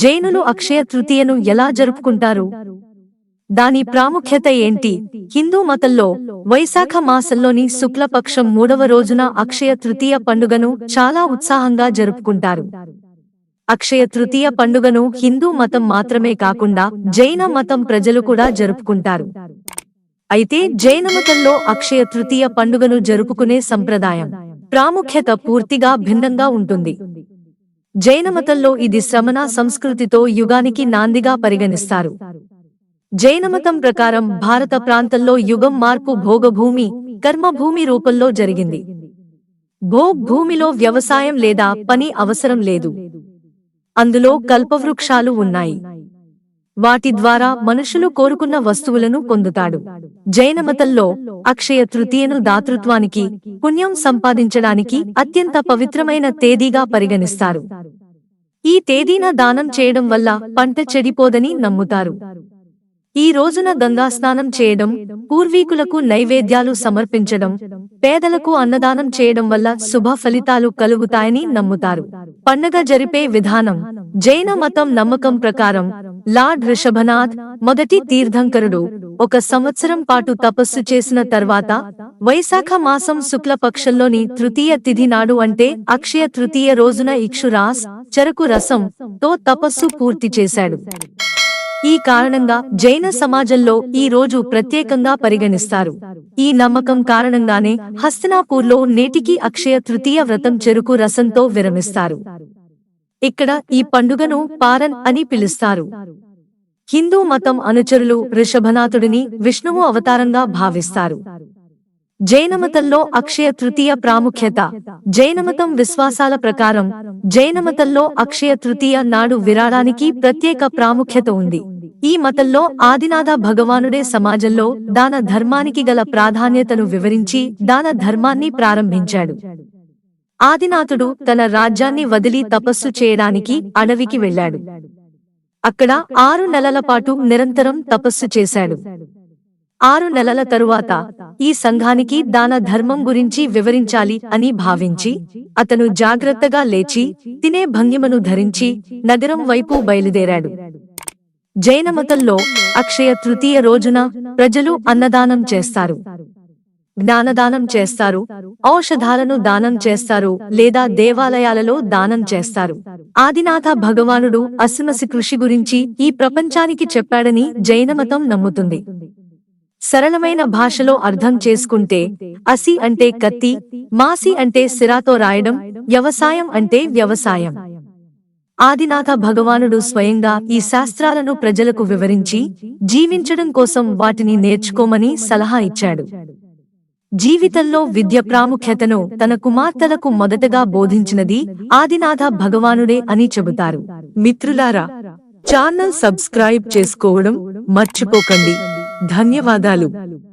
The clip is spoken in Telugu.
జైనులు అక్షయ తృతీయను ఎలా జరుపుకుంటారు? దాని ప్రాముఖ్యత ఏంటి? హిందూ మతంలో వైశాఖ మాసంలోని శుక్లపక్షం మూడవ రోజున అక్షయ తృతీయ పండుగను చాలా ఉత్సాహంగా జరుపుకుంటారు. అక్షయ తృతీయ పండుగను హిందూ మతం మాత్రమే కాకుండా జైన మతం ప్రజలు కూడా జరుపుకుంటారు. అయితే జైన మతంలో అక్షయ తృతీయ పండుగను జరుపుకునే సంప్రదాయం ప్రాముఖ్యత పూర్తిగా భిన్నంగా ఉంటుంది. జైన మతంలో ఇది శ్రమణ సంస్కృతితో యుగానికి నాందిగా పరిగణిస్తారు. జైనమతం ప్రకారం భారత ప్రాంతంలో యుగం మార్పు భోగభూమి కర్మభూమి రూపంలో జరిగింది. భోగ్ భూమిలో వ్యవసాయం లేదా పని అవసరం లేదు. అందులో కల్పవృక్షాలు ఉన్నాయి. వాటి ద్వారా మనుషులు కోరుకున్న వస్తువులను పొందుతాడు. జైనమతంలో అక్షయ తృతీయను దాతృత్వానికి పుణ్యం సంపాదించడానికి అత్యంత పవిత్రమైన తేదీగా పరిగణిస్తారు. ఈ తేదీన దానం చేయడం వల్ల పంట చెడిపోదని నమ్ముతారు. ఈ రోజున గంగా స్నానం చేయడం పూర్వీకులకు నైవేద్యాలు సమర్పించడం పేదలకు అన్నదానం చేయడం వల్ల శుభ ఫలితాలు కలుగుతాయని నమ్ముతారు. పండగ జరిపే విధానం జైన మతం నమ్మకం ప్రకారం లార్డ్ రిషభనాథ్ మొదటి తీర్థంకరుడు ఒక సంవత్సరం పాటు తపస్సు చేసిన తర్వాత వైశాఖ మాసం శుక్లపక్షంలోని తృతీయ తిథి నాడు అంటే అక్షయ తృతీయ రోజున ఇక్షురాస్ చెరకు రసం తో తపస్సు పూర్తి చేశాడు. ఈ కారణంగా జైన సమాజంలో ఈ రోజు ప్రత్యేకంగా పరిగణిస్తారు. ఈ నమ్మకం కారణంగానే హస్తినాపూర్లో నేటికి అక్షయ తృతీయ వ్రతం చెరుకు రసంతో విరమిస్తారు. ఇక్కడ ఈ పండుగను పారన్ అని పిలుస్తారు. హిందూ మతం అనుచరులు ఋషభనాథుడిని విష్ణువు అవతారంగా భావిస్తారు. జైనమతంలో అక్షయ తృతీయ ప్రాముఖ్యత. జైనమతం విశ్వాసాల ప్రకారం జైనమతంలో అక్షయ తృతీయ నాడు విరాళానికి ప్రత్యేక ప్రాముఖ్యత ఉంది. ఈ మతంలో ఆదినాథ భగవానుడే సమాజంలో దాన ధర్మానికి గల ప్రాధాన్యతను వివరించి దాన ధర్మాన్ని ప్రారంభించాడు. ఆదినాథుడు తన రాజ్యాన్ని వదిలి తపస్సు చేయడానికి అడవికి వెళ్ళాడు. అక్కడ ఆరు నెలల పాటు నిరంతరం తపస్సు చేశాడు. ఆరు నెలల తరువాత ఈ సంఘానికి దాన ధర్మం గురించి వివరించాలి అని భావించి అతను జాగ్రత్తగా లేచి తినే భంగిమను ధరించి నగరం వైపు బయలుదేరాడు. జైనమతంలో అక్షయ తృతీయ రోజున ప్రజలు అన్నదానం చేస్తారు. జ్ఞానదానం చేస్తారు ఔషధాలను దానం చేస్తారు లేదా దేవాలయాలలో దానం చేస్తారు. ఆదినాథ భగవానుడు అసుమసి కృషి గురించి ఈ ప్రపంచానికి చెప్పాడని జైనమతం నమ్ముతుంది. సరళమైన భాషలో అర్థం చేసుకుంటే అసి అంటే కత్తి మాసి అంటే సిరాతో రాయడం వ్యవసాయం అంటే వ్యవసాయం. ఆదినాథ భగవానుడు స్వయంగా ఈ శాస్త్రాలను ప్రజలకు వివరించి జీవించడం కోసం వాటిని నేర్చుకోమని సలహా ఇచ్చాడు. జీవితంలో విద్య ప్రాముఖ్యతను తన కుమార్తెలకు మొదటగా బోధించినది ఆదినాథ భగవానుడే అని చెబుతారు. మిత్రులారా ఛానల్ సబ్స్క్రైబ్ చేసుకోవడం మర్చిపోకండి. ధన్యవాదాలు